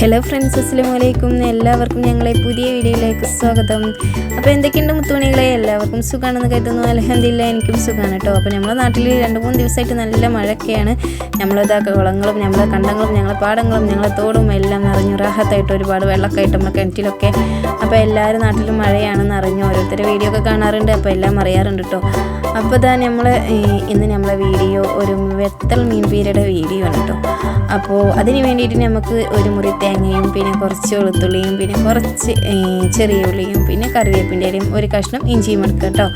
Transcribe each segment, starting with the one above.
Hello friends അസ്സലാമു വലൈക്കും എല്ലാവർക്കും ഞങ്ങളെ പുതിയ വീഡിയോയിലേക്ക് സ്വാഗതം. അപ്പോൾ എന്തൊക്കെയുണ്ട് മുത്തുമണികളെ? എല്ലാവർക്കും സുഖമാണെന്ന് കരുതുന്നു. അലഹദില്ല എനിക്കും സുഖമാണ് കേട്ടോ. അപ്പോൾ നമ്മുടെ നാട്ടിൽ രണ്ട് മൂന്ന് ദിവസമായിട്ട് നല്ല മഴയൊക്കെയാണ്. നമ്മളിതാ കുളങ്ങളും നമ്മളെ കണ്ടങ്ങളും ഞങ്ങളെ പാടങ്ങളും ഞങ്ങളെ തോടും എല്ലാം നിറഞ്ഞു. റാഹത്തായിട്ട് ഒരുപാട് വെള്ളമൊക്കെ ആയിട്ട് നമ്മളെ കിണറ്റിലൊക്കെ. അപ്പോൾ എല്ലാവരും നാട്ടിലും മഴയാണെന്ന് അറിഞ്ഞു ഓരോരുത്തരുടെ വീഡിയോ ഒക്കെ കാണാറുണ്ട്. അപ്പോൾ എല്ലാം അറിയാറുണ്ട് കേട്ടോ. അപ്പോൾ ഇതാ നമ്മൾ ഇന്ന് നമ്മളെ വീഡിയോ ഒരു വെത്തൽ മീൻ പീരയുടെ വീഡിയോ ആണ് കേട്ടോ അപ്പോൾ അതിന് വേണ്ടിയിട്ട് നമുക്ക് ഒരു മുറി തേങ്ങയും പിന്നെ കുറച്ച് വെളുത്തുള്ളിയും പിന്നെ കുറച്ച് ചെറിയ ഉള്ളിയും പിന്നെ കറിവേപ്പിന്റെയും ഒരു കഷ്ണം ഇഞ്ചിയും എടുക്കുക കേട്ടോ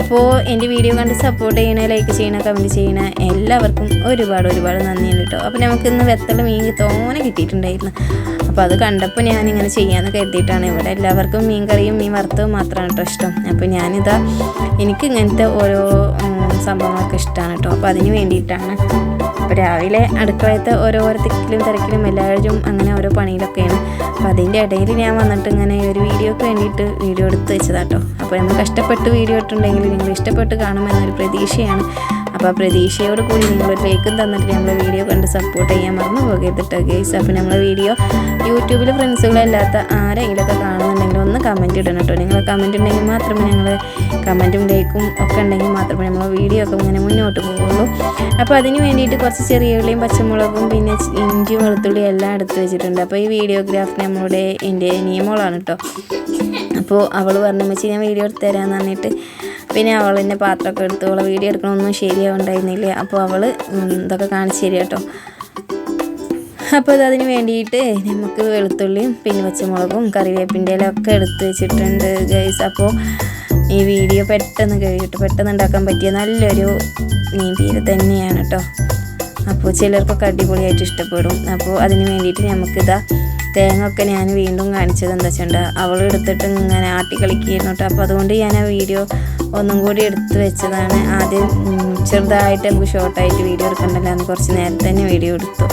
അപ്പോൾ എന്റെ വീഡിയോ കണ്ട് സപ്പോർട്ട് ചെയ്യണ ലൈക്ക് ചെയ്യണ കമന്റ് ചെയ്യണ എല്ലാവർക്കും ഒരുപാട് ഒരുപാട് നന്ദിയുണ്ട് കേട്ടോ അപ്പോൾ നമുക്ക് ഇന്ന് വെത്തൽ മീൻ തോനെ കിട്ടിയിട്ടുണ്ടായിരുന്നു. അപ്പോൾ അത് കണ്ടപ്പോൾ ഞാനിങ്ങനെ ചെയ്യാമെന്ന് കരുതിയിട്ടാണ്. ഇവിടെ എല്ലാവർക്കും മീൻ കറിയും മീൻ വറുത്തതും മാത്രമാണ് കേട്ടോ ഇഷ്ടം. അപ്പോൾ ഞാനിതാ എനിക്ക് ഇങ്ങനത്തെ ഓരോ സംഭവങ്ങളൊക്കെ ഇഷ്ടമാണ് കേട്ടോ അപ്പോൾ അതിന് വേണ്ടിയിട്ടാണ്. അപ്പോൾ രാവിലെ അടുക്കളയത്തെ ഓരോ തിക്കിലും തിരക്കിലും എല്ലാവരും അങ്ങനെ ഓരോ പണിയിലൊക്കെയാണ്. അപ്പോൾ അതിന്റെ ഇടയിൽ ഞാൻ വന്നിട്ട് ഇങ്ങനെ ഒരു വീഡിയോക്ക് വേണ്ടിയിട്ട് വീഡിയോ എടുത്ത് വെച്ചതാട്ടോ. അപ്പോൾ നമ്മൾ കഷ്ടപ്പെട്ട് വീഡിയോ ഇട്ടുണ്ടെങ്കിൽ നിങ്ങൾ ഇഷ്ടപ്പെട്ട് കാണുമെന്നൊരു പ്രതീക്ഷയാണ്. അപ്പോൾ ആ പ്രതീക്ഷയോട് കൂടി നിങ്ങൾ ഒരു ലൈക്കും തന്നിട്ട് നമ്മളെ വീഡിയോ കണ്ട് സപ്പോർട്ട് ചെയ്യാൻ മറന്നു പോകരുത് കേട്ടോ ഗേസ്. അപ്പോൾ നമ്മളെ വീഡിയോ യൂട്യൂബിൽ ഫ്രണ്ട്സുകളല്ലാത്ത കാണുന്നുണ്ടെങ്കിൽ ഒന്ന് കമന്റ് ഇടണം കേട്ടോ. നിങ്ങൾ കമന്റ് ഉണ്ടെങ്കിൽ മാത്രമേ ഞങ്ങൾ കമന്റും ലൈക്കും ഒക്കെ ഉണ്ടെങ്കിൽ മാത്രമേ നമ്മൾ വീഡിയോ ഒക്കെ ഇങ്ങനെ മുന്നോട്ട് പോകുള്ളൂ അപ്പോൾ അതിന് വേണ്ടിയിട്ട് കുറച്ച് ചെറിയ ഉള്ളിയും പച്ചമുളകും പിന്നെ ഇഞ്ചി ഇഞ്ചിയും വെളുത്തുള്ളിയും എല്ലാം എടുത്ത് വെച്ചിട്ടുണ്ട്. അപ്പോൾ ഈ വീഡിയോഗ്രാഫ് നമ്മളുടെ എന്റെ നിയമോളാണ് കേട്ടോ. അപ്പോൾ അവൾ പറഞ്ഞു വെച്ച് ഞാൻ വീഡിയോ എടുത്ത് തരാമെന്ന് പറഞ്ഞിട്ട് പിന്നെ അവൾ എന്നെ പാത്രമൊക്കെ എടുത്തു അവളെ വീഡിയോ എടുക്കണമൊന്നും ശരിയാവുണ്ടായിരുന്നില്ല. അപ്പോൾ അവൾ ഇതൊക്കെ കാണിച്ചു തരിക കേട്ടോ. അപ്പോൾ അതിന് വേണ്ടിയിട്ട് നമുക്ക് വെളുത്തുള്ളിയും പിന്നെ പച്ചമുളകും കറിവേപ്പിന്റെ ഒക്കെ എടുത്ത് വെച്ചിട്ടുണ്ട് ഗൈസ് അപ്പോൾ ഈ വീഡിയോ പെട്ടെന്ന് കഴിഞ്ഞിട്ട് പെട്ടെന്ന് ഉണ്ടാക്കാൻ പറ്റിയ നല്ലൊരു മീൻ പീര തന്നെയാണ് കേട്ടോ. അപ്പോൾ ചിലർക്കൊക്കെ അടിപൊളിയായിട്ട് ഇഷ്ടപ്പെടും. അപ്പോൾ അതിന് വേണ്ടിയിട്ട് നമുക്കിതാ തേങ്ങ ഒക്കെ ഞാൻ വീണ്ടും കാണിച്ചത് എന്താ വെച്ചാൽ അവൾ എടുത്തിട്ട് ഇങ്ങനെ ആട്ടി കളിക്കുകയായിരുന്നു കേട്ടോ. അപ്പോൾ അതുകൊണ്ട് ഞാൻ ആ വീഡിയോ ഒന്നും കൂടി എടുത്ത് വെച്ചതാണ്. ആദ്യം ചെറുതായിട്ട് നമുക്ക് ഷോർട്ടായിട്ട് വീഡിയോ എടുക്കണ്ടല്ലോ. എന്ന് കുറച്ച് നേരത്തെ തന്നെ വീഡിയോ എടുത്തു.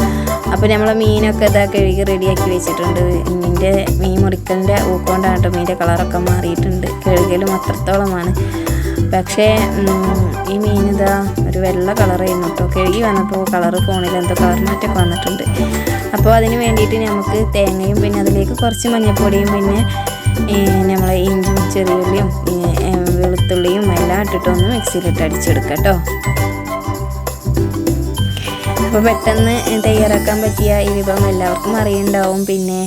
അപ്പോൾ നമ്മളെ മീനൊക്കെ ഇതാ കഴുകി റെഡിയാക്കി വെച്ചിട്ടുണ്ട്. മീനിന്റെ മീൻ മുറിക്കലിന്റെ ഊക്കൊണ്ടാണ് കേട്ടോ. മീന്റെ കളറൊക്കെ മാറിയിട്ടുണ്ട്. കഴുകലും അത്രത്തോളമാണ്. പക്ഷേ ഈ ഒരു വെള്ള കളറായിരുന്നു കേട്ടോ കഴുകി വന്നപ്പോൾ കളർ ഫോണിൽ എന്തോ കളർ മാറ്റമൊക്കെ വന്നിട്ടുണ്ട്. അപ്പോൾ അതിന് വേണ്ടിയിട്ട് നമുക്ക് തേങ്ങയും പിന്നെ അതിലേക്ക് കുറച്ച് മഞ്ഞൾപ്പൊടിയും പിന്നെ നമ്മൾ ഇഞ്ചിയും ചെറിയുള്ളിയും വെളുത്തുള്ളിയും എല്ലാം ഇട്ടിട്ടൊന്ന് മിക്സിയിലിട്ട് അടിച്ചെടുക്കാം കേട്ടോ. അപ്പോൾ പെട്ടെന്ന് തയ്യാറാക്കാൻ പറ്റിയ ഈ വിഭവം എല്ലാവർക്കും അറിയുണ്ടാവും. പിന്നെ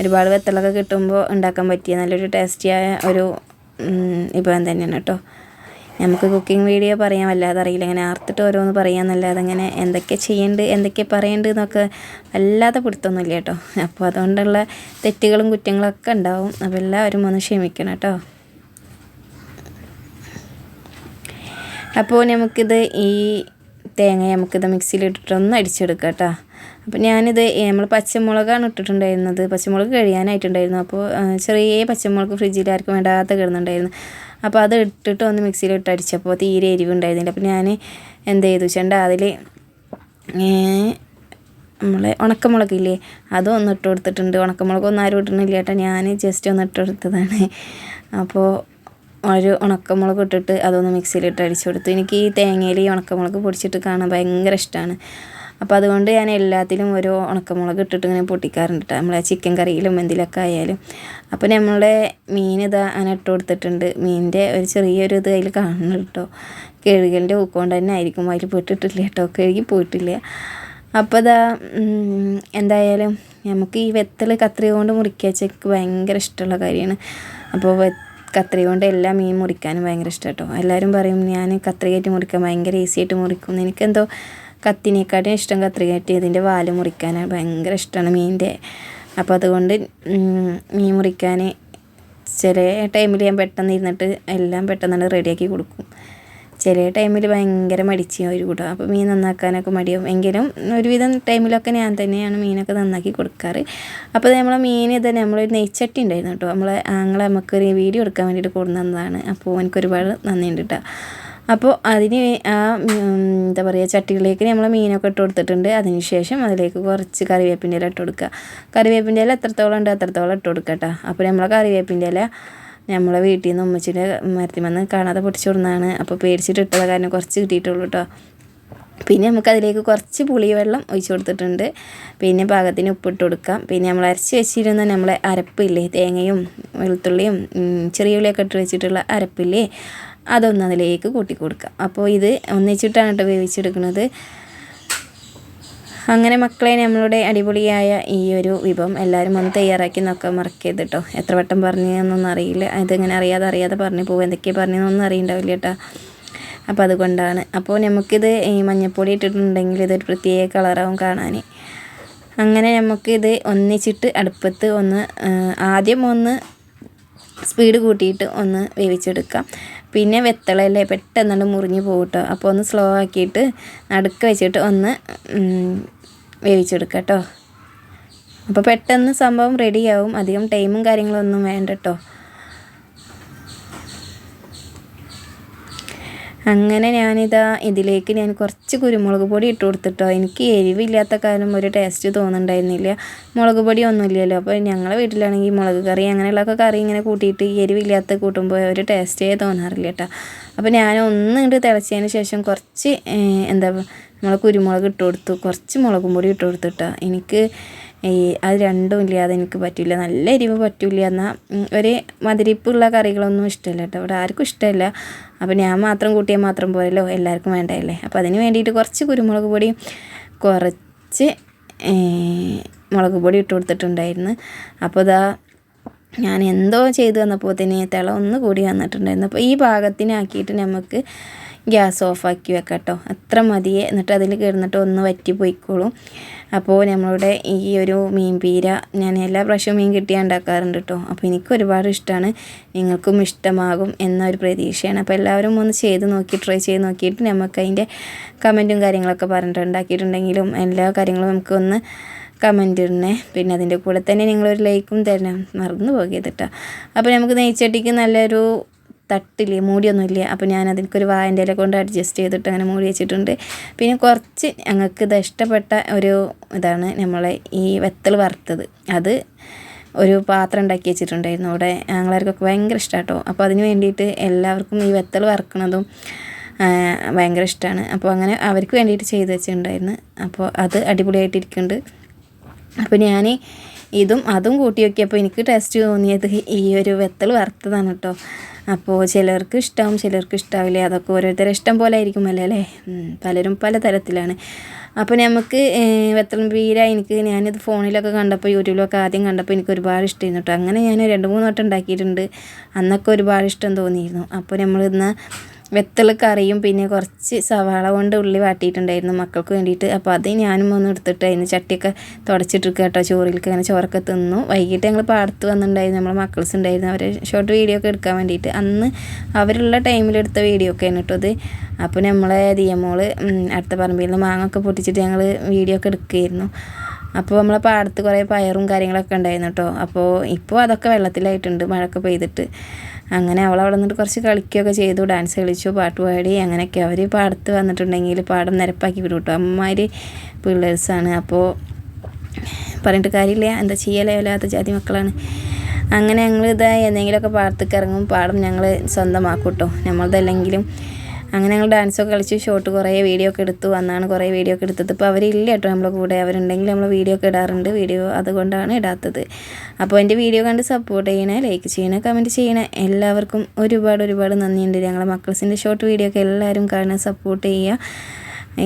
ഒരുപാട് വെത്തലൊക്കെ കിട്ടുമ്പോൾ ഉണ്ടാക്കാൻ പറ്റിയ നല്ലൊരു ടേസ്റ്റിയായ ഒരു വിഭവം തന്നെയാണ് കേട്ടോ. നമുക്ക് കുക്കിംഗ് വീഡിയോ പറയാൻ വല്ലാതെ അറിയില്ല. ഇങ്ങനെ ആർത്തിട്ട് ഓരോന്ന് പറയാമെന്നല്ലാതെ അങ്ങനെ എന്തൊക്കെ ചെയ്യേണ്ടത് എന്തൊക്കെ പറയേണ്ടത് എന്നൊക്കെ വല്ലാതെ പിടുത്തൊന്നുമില്ല കേട്ടോ. അപ്പോൾ അതുകൊണ്ടുള്ള തെറ്റുകളും കുറ്റങ്ങളും ഒക്കെ ഉണ്ടാവും. അപ്പോൾ എല്ലാവരും ഒന്ന് ക്ഷമിക്കണം കേട്ടോ. അപ്പോൾ നമുക്കിത് ഈ തേങ്ങ നമുക്കിത് മിക്സിയിലിട്ടിട്ട് ഒന്ന് അടിച്ചെടുക്കാം കേട്ടോ. അപ്പോൾ ഞാനിത് നമ്മൾ പച്ചമുളകാണ് ഇട്ടിട്ടുണ്ടായിരുന്നത്. പച്ചമുളക് കഴിയാനായിട്ടുണ്ടായിരുന്നു അപ്പോൾ ചെറിയ പച്ചമുളക് ഫ്രിഡ്ജിൽ ആർക്കും വേണ്ടാത്ത കിടന്നുണ്ടായിരുന്നു. അപ്പോൾ അത് ഇട്ടിട്ട് ഒന്ന് മിക്സിയിലിട്ട് അടിച്ചപ്പോൾ തീരെ എരിവുണ്ടായിരുന്നില്ല. അപ്പോൾ ഞാൻ എന്ത് ചെയ്തു? ചേണ്ട അതിൽ നമ്മളെ ഉണക്കമുളകില്ലേ അതും ഒന്ന് ഇട്ട് കൊടുത്തിട്ടുണ്ട്. ഉണക്കമുളക് ഒന്നും ആരും ഇട്ടിട്ടില്ല കേട്ടോ ഞാൻ ജസ്റ്റ് ഒന്ന് ഇട്ട് കൊടുത്തതാണ്. അപ്പോൾ ഒരു ഉണക്കമുളക് ഇട്ടിട്ട് അതൊന്ന് മിക്സിയിലിട്ട് അടിച്ചു കൊടുത്തു. എനിക്ക് ഈ തേങ്ങയിൽ ഈ ഉണക്കമുളക് പൊടിച്ചിട്ട് കാണാൻ ഭയങ്കര ഇഷ്ടമാണ്. അപ്പോൾ അതുകൊണ്ട് ഞാൻ എല്ലാത്തിലും ഒരു ഉണക്കമുളക് ഇട്ടിട്ട് ഇങ്ങനെ പൊട്ടിക്കാറുണ്ട് കേട്ടോ നമ്മളെ ചിക്കൻ കറിയിലും എന്തിലൊക്കെ ആയാലും. അപ്പോൾ നമ്മളുടെ മീൻ ഇതാ അങ്ങനെ ഇട്ട് കൊടുത്തിട്ടുണ്ട്. മീനിന്റെ ഒരു ചെറിയൊരു ഇത് അതിൽ കാണുന്നു കേട്ടോ കഴുകലിന്റെ ഊക്കൊണ്ട് തന്നെ ആയിരിക്കും. അതിൽ പോയിട്ടിട്ടില്ല കേട്ടോ കഴുകി പോയിട്ടില്ല. അപ്പോൾ ഇതാ എന്തായാലും നമുക്ക് ഈ വെത്തൽ കത്രിക കൊണ്ട് മുറിക്കുക വെച്ചക്ക് ഭയങ്കര ഇഷ്ടമുള്ള കാര്യമാണ്. അപ്പോൾ കത്രിക കൊണ്ട് എല്ലാ മീൻ മുറിക്കാനും ഭയങ്കര ഇഷ്ടം കേട്ടോ എല്ലാവരും പറയും ഞാൻ കത്രികയായിട്ട് മുറിക്കാൻ ഭയങ്കര ഈസി ആയിട്ട് മുറിക്കും. എനിക്കെന്തോ കത്തിനേക്കാട്ടും ഇഷ്ടം കത്രി കയറ്റി അതിന്റെ വാൽ മുറിക്കാനാണ് ഭയങ്കര ഇഷ്ടമാണ് മീനിന്റെ. അപ്പോൾ അതുകൊണ്ട് മീൻ മുറിക്കാൻ ചില ടൈമിൽ ഞാൻ പെട്ടെന്ന് ഇരുന്നിട്ട് എല്ലാം പെട്ടെന്ന് റെഡിയാക്കി കൊടുക്കും. ചില ടൈമിൽ ഭയങ്കര മടിച്ച് ഒരു കൂടും അപ്പോൾ മീൻ നന്നാക്കാനൊക്കെ മടിയാവും. എങ്കിലും ഒരുവിധം ടൈമിലൊക്കെ ഞാൻ തന്നെയാണ് മീനൊക്കെ നന്നാക്കി കൊടുക്കാറ്. അപ്പോൾ നമ്മളെ മീൻ ഇത് നമ്മളൊരു നെയ്ച്ചട്ടി ഉണ്ടായിരുന്നു കേട്ടോ. നമ്മളെ ആങ്ങളെ നമുക്കൊരു വീഡിയോ എടുക്കാൻ വേണ്ടിയിട്ട് കൊണ്ടുവന്നതാണ്. അപ്പോൾ എനിക്കൊരുപാട് നന്ദിയുണ്ട് കേട്ടോ. അപ്പോൾ അതിന് ആ എന്താ പറയുക ചട്ടികളിലേക്ക് നമ്മൾ മീനൊക്കെ ഇട്ട് കൊടുത്തിട്ടുണ്ട്. അതിന് ശേഷം അതിലേക്ക് കുറച്ച് കറിവേപ്പിന്റെ ഇല ഇട്ട് കൊടുക്കുക. കറിവേപ്പിന്റെ ഇല എത്രത്തോളം ഉണ്ട് അത്രത്തോളം ഇട്ട് കൊടുക്കുക കേട്ടോ. അപ്പോൾ നമ്മളെ കറിവേപ്പിന്റെ ഇല നമ്മളെ വീട്ടിൽ നിന്ന് ഉമ്മച്ചിന്റെ മരത്തിമന്ന് കാണാതെ പൊട്ടിച്ചു കൊടുന്നതാണ്. അപ്പോൾ പേടിച്ചിട്ട് ഇട്ടത് കാരണം കുറച്ച് കിട്ടിയിട്ടുള്ളൂ കേട്ടോ. പിന്നെ നമുക്ക് അതിലേക്ക് കുറച്ച് പുളിവെള്ളം ഒഴിച്ചു കൊടുത്തിട്ടുണ്ട്. പിന്നെ പാകത്തിന് ഉപ്പിട്ട് കൊടുക്കാം. പിന്നെ നമ്മൾ അരച്ച് വെച്ചിരുന്ന നമ്മളെ അരപ്പില്ലേ തേങ്ങയും വെളുത്തുള്ളിയും ചെറിയ ഉള്ളിയൊക്കെ ഇട്ട് വെച്ചിട്ടുള്ള അരപ്പില്ലേ അതൊന്ന് അതിലേക്ക് കൂട്ടി കൊടുക്കാം അപ്പോൾ ഇത് ഒന്നിച്ചിട്ടാണ് കേട്ടോ വേവിച്ചെടുക്കുന്നത്. അങ്ങനെ മക്കളെ നമ്മളുടെ അടിപൊളിയായ ഈ ഒരു വിഭവം എല്ലാവരും ഒന്ന് തയ്യാറാക്കി നോക്കാൻ മറക്കരുത് കേട്ടോ. എത്ര വട്ടം പറഞ്ഞതെന്നൊന്നും അറിയില്ല. അതിങ്ങനെ അറിയാതെ അറിയാതെ പറഞ്ഞു പോകും. എന്തൊക്കെയാണ് പറഞ്ഞതെന്നൊന്നും അറിയണ്ടാവില്ല കേട്ടോ. അപ്പോൾ അതുകൊണ്ടാണ്. അപ്പോൾ നമുക്കിത് ഈ മഞ്ഞപ്പൊടി ഇട്ടിട്ടുണ്ടെങ്കിൽ ഇതൊരു പ്രത്യേക കളറാവും കാണാൻ. അങ്ങനെ നമുക്കിത് ഒന്നിച്ചിട്ട് അടുപ്പത്ത് ഒന്ന് ആദ്യം ഒന്ന് സ്പീഡ് കൂട്ടിയിട്ട് ഒന്ന് വേവിച്ചെടുക്കാം പിന്നെ വെത്തളയല്ലേ പെട്ടെന്നുണ്ട് മുറിഞ്ഞ് പോകട്ടോ അപ്പോൾ ഒന്ന് സ്ലോ ആക്കിയിട്ട് നടുക്ക് വെച്ചിട്ട് ഒന്ന് വേവിച്ചെടുക്കാം കേട്ടോ. അപ്പോൾ പെട്ടെന്ന് സംഭവം റെഡിയാവും അധികം ടൈമും കാര്യങ്ങളൊന്നും വേണ്ട കേട്ടോ. അങ്ങനെ ഞാനിതാ ഇതിലേക്ക് ഞാൻ കുറച്ച് കുരുമുളക് പൊടി ഇട്ട് കൊടുത്തിട്ടോ. എനിക്ക് എരിവില്ലാത്ത കാലം ഒരു ടേസ്റ്റ് തോന്നുന്നുണ്ടായിരുന്നില്ല. മുളക് പൊടി ഒന്നുമില്ലല്ലോ. അപ്പോൾ ഞങ്ങളുടെ വീട്ടിലാണെങ്കിൽ മുളക് കറി അങ്ങനെയുള്ളൊക്കെ കറി ഇങ്ങനെ കൂട്ടിയിട്ട് എരിവില്ലാത്ത കൂട്ടുമ്പോൾ ഒരു ടേസ്റ്റേ തോന്നാറില്ല കേട്ടോ. അപ്പോൾ ഞാൻ ഒന്ന് ഇങ്ങോട്ട് തിളച്ചതിന് ശേഷം കുറച്ച് എന്താ നമ്മൾ കുരുമുളക് ഇട്ട് കൊടുത്തു. കുറച്ച് മുളകും പൊടി ഇട്ട് കൊടുത്തിട്ടോ എനിക്ക് ഈ അത് രണ്ടും ഇല്ലാതെ എനിക്ക് പറ്റില്ല. നല്ല എരിവ് പറ്റില്ല എന്നാൽ ഒരു മതിരിപ്പുള്ള കറികളൊന്നും ഇഷ്ടമല്ല കേട്ടോ. ഇവിടെ ആർക്കും ഇഷ്ടമല്ല. അപ്പോൾ ഞാൻ മാത്രം കൂട്ടിയാൽ മാത്രം പോരല്ലോ എല്ലാവർക്കും വേണ്ടതല്ലേ? അപ്പോൾ അതിന് വേണ്ടിയിട്ട് കുറച്ച് കുരുമുളക് പൊടി കുറച്ച് മുളക് പൊടി ഇട്ട് കൊടുത്തിട്ടുണ്ടായിരുന്നു. അപ്പോൾ ഇതാ ഞാൻ എന്തോ ചെയ്തു വന്നപ്പോൾ തന്നെ തിള ഒന്ന് കൂടി വന്നിട്ടുണ്ടായിരുന്നു. അപ്പോൾ ഈ പാകത്തിനാക്കിയിട്ട് നമുക്ക് ഗ്യാസ് ഓഫാക്കി വെക്കാം കേട്ടോ അത്ര മതിയെ. എന്നിട്ട് അതിൽ കിടന്നിട്ട് ഒന്ന് വറ്റി പോയിക്കോളും. അപ്പോൾ നമ്മളുടെ ഈ ഒരു മീൻ പീര ഞാൻ എല്ലാ പ്രാവശ്യവും മീൻ കിട്ടിയാൽ ഉണ്ടാക്കാറുണ്ട് കേട്ടോ അപ്പോൾ എനിക്ക് ഒരുപാട് ഇഷ്ടമാണ് നിങ്ങൾക്കും ഇഷ്ടമാകും എന്നൊരു പ്രതീക്ഷയാണ്. അപ്പോൾ എല്ലാവരും ഒന്ന് ചെയ്ത് നോക്കി ട്രൈ ചെയ്ത് നോക്കിയിട്ട് നമുക്ക് അതിന്റെ കമന്റും കാര്യങ്ങളൊക്കെ പറഞ്ഞിട്ട് എല്ലാ കാര്യങ്ങളും നമുക്കൊന്ന് കമന്റ് ഇടണേ. പിന്നെ അതിന്റെ കൂടെ തന്നെ നിങ്ങളൊരു ലൈക്കും തരണം. മറന്നു പോകരുത് കേട്ടോ അപ്പോൾ നമുക്ക് നെയ്ച്ചട്ടിക്ക് നല്ലൊരു തട്ടില്ലേ മൂടിയൊന്നുമില്ല? അപ്പോൾ ഞാൻ അതിനൊരു വായന്റെ ഇല കൊണ്ട് അഡ്ജസ്റ്റ് ചെയ്തിട്ട് അങ്ങനെ മൂടി വെച്ചിട്ടുണ്ട്. പിന്നെ കുറച്ച് ഞങ്ങൾക്ക് ഇത് ഇഷ്ടപ്പെട്ട ഒരു ഇതാണ് നമ്മളെ ഈ വെത്തൽ വറുത്തത്. അത് ഒരു പാത്രം ഉണ്ടാക്കി വെച്ചിട്ടുണ്ടായിരുന്നു. അവിടെ ഞങ്ങളാർക്കൊക്കെ ഭയങ്കര ഇഷ്ടമാട്ടോ അപ്പോൾ അതിന് വേണ്ടിയിട്ട് എല്ലാവർക്കും ഈ വെത്തൽ വറുക്കണതും ഭയങ്കര ഇഷ്ടമാണ് അപ്പോൾ അങ്ങനെ അവർക്ക് വേണ്ടിയിട്ട് ചെയ്ത് വെച്ചിട്ടുണ്ടായിരുന്നു. അപ്പോൾ അത് അടിപൊളിയായിട്ടിരിക്കുന്നുണ്ട്. അപ്പോൾ ഞാൻ ഇതും അതും കൂട്ടി നോക്കിയപ്പോൾ എനിക്ക് ടേസ്റ്റ് തോന്നിയത് ഈ ഒരു വെത്തൽ വറുത്തതാണ് കേട്ടോ അപ്പോൾ ചിലർക്ക് ഇഷ്ടമാവും ചിലർക്ക് ഇഷ്ടാവില്ല. അതൊക്കെ ഓരോരുത്തരെ ഇഷ്ടം പോലെ ആയിരിക്കുമല്ലോ അല്ലേ പലരും പല തരത്തിലാണ്. അപ്പോൾ നമുക്ക് വെത്തളം പീര എനിക്ക് ഞാനിത് ഫോണിലൊക്കെ കണ്ടപ്പോൾ യൂട്യൂബിലൊക്കെ ആദ്യം കണ്ടപ്പോൾ എനിക്ക് ഒരുപാട് ഇഷ്ടമായിരുന്നു കേട്ടോ അങ്ങനെ ഞാൻ രണ്ട് മൂന്ന് വട്ടം ഉണ്ടാക്കിയിട്ടുണ്ട്. അന്നൊക്കെ ഒരുപാട് ഇഷ്ടം തോന്നിയിരുന്നു. അപ്പോൾ നമ്മളിന്ന് വെത്തൽ കറിയും പിന്നെ കുറച്ച് സവാള കൊണ്ട് ഉള്ളി വാട്ടിയിട്ടുണ്ടായിരുന്നു മക്കൾക്ക് വേണ്ടിയിട്ട്. അപ്പോൾ അത് ഞാനും ഒന്ന് എടുത്തിട്ട് അതിന് ചട്ടിയൊക്കെ തുടച്ചിട്ടിരിക്കുക കേട്ടോ. ചോറിലേക്ക് അങ്ങനെ ചോറൊക്കെ തിന്നു. വൈകിട്ട് ഞങ്ങൾ പാടത്ത് വന്നിട്ടുണ്ടായിരുന്നു. നമ്മളെ മക്കൾസ് ഉണ്ടായിരുന്നു. അവർ ഷോർട്ട് വീഡിയോ ഒക്കെ എടുക്കാൻ വേണ്ടിയിട്ട്. അന്ന് അവരുള്ള ടൈമിൽ ടൈമിലെടുത്ത വീഡിയോ ഒക്കെ കേട്ടോ അത് അപ്പോൾ നമ്മളെ ദിയമോൾ അടുത്ത പറമ്പിൽ നിന്ന് മാങ്ങ ഒക്കെ പൊട്ടിച്ചിട്ട് ഞങ്ങൾ വീഡിയോ ഒക്കെ എടുക്കുകയായിരുന്നു. അപ്പോൾ നമ്മളെ പാടത്ത് കുറേ പയറും കാര്യങ്ങളൊക്കെ ഉണ്ടായിരുന്നു കേട്ടോ. അപ്പോൾ ഇപ്പോൾ അതൊക്കെ വെള്ളത്തിലായിട്ടുണ്ട്. മഴയൊക്കെ പെയ്തിട്ട്. അങ്ങനെ അവൾ അവിടെ നിന്നിട്ട് കുറച്ച് കളിക്കുകയൊക്കെ ചെയ്തു. ഡാൻസ് കളിച്ചു പാട്ട് പാടി. അങ്ങനെയൊക്കെ അവർ പാടത്ത് വന്നിട്ടുണ്ടെങ്കിൽ പാടം നിരപ്പാക്കി വിടും കേട്ടോ. അമ്മമാർ പിള്ളേഴ്സാണ്. അപ്പോൾ പറഞ്ഞിട്ട് കാര്യമില്ല. എന്താ ചെയ്യലേ? വല്ലാത്ത ജാതി മക്കളാണ്. അങ്ങനെ ഞങ്ങൾ ഇതാ എന്തെങ്കിലുമൊക്കെ പാടത്തേക്ക് ഇറങ്ങും. പാടം ഞങ്ങൾ സ്വന്തമാക്കും കേട്ടോ. നമ്മളതല്ലെങ്കിലും അങ്ങനെ ഞങ്ങൾ ഡാൻസൊക്കെ കളിച്ച് ഷോട്ട് കുറേ വീഡിയോ ഒക്കെ എടുത്തു. അന്നാണ് കുറേ വീഡിയോ ഒക്കെ എടുത്തത്. ഇപ്പോൾ അവരില്ല കേട്ടോ നമ്മളെ കൂടെ. അവരുണ്ടെങ്കിൽ നമ്മൾ വീഡിയോ ഒക്കെ ഇടാറുണ്ട്. വീഡിയോ അതുകൊണ്ടാണ് ഇടാത്തത്. അപ്പോൾ എന്റെ വീഡിയോ കണ്ട് സപ്പോർട്ട് ചെയ്യണേ ലൈക്ക് ചെയ്യണേ കമന്റ് ചെയ്യണേ. എല്ലാവർക്കും ഒരുപാട് ഒരുപാട് നന്ദിയുണ്ട്. ഞങ്ങളെ മക്കൾസിന്റെ ഷോർട്ട് വീഡിയോ ഒക്കെ എല്ലാവരും കാണാൻ സപ്പോർട്ട് ചെയ്യുക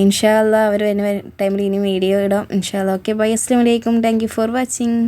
ഇൻഷാല്ല അവർ വരുന്ന ടൈമിൽ ഇനി വീഡിയോ ഇടാം. ഇൻഷാല്ല ഓക്കെ ബൈ അസ്ലാം വലൈക്കും താങ്ക് യു ഫോർ വാച്ചിങ്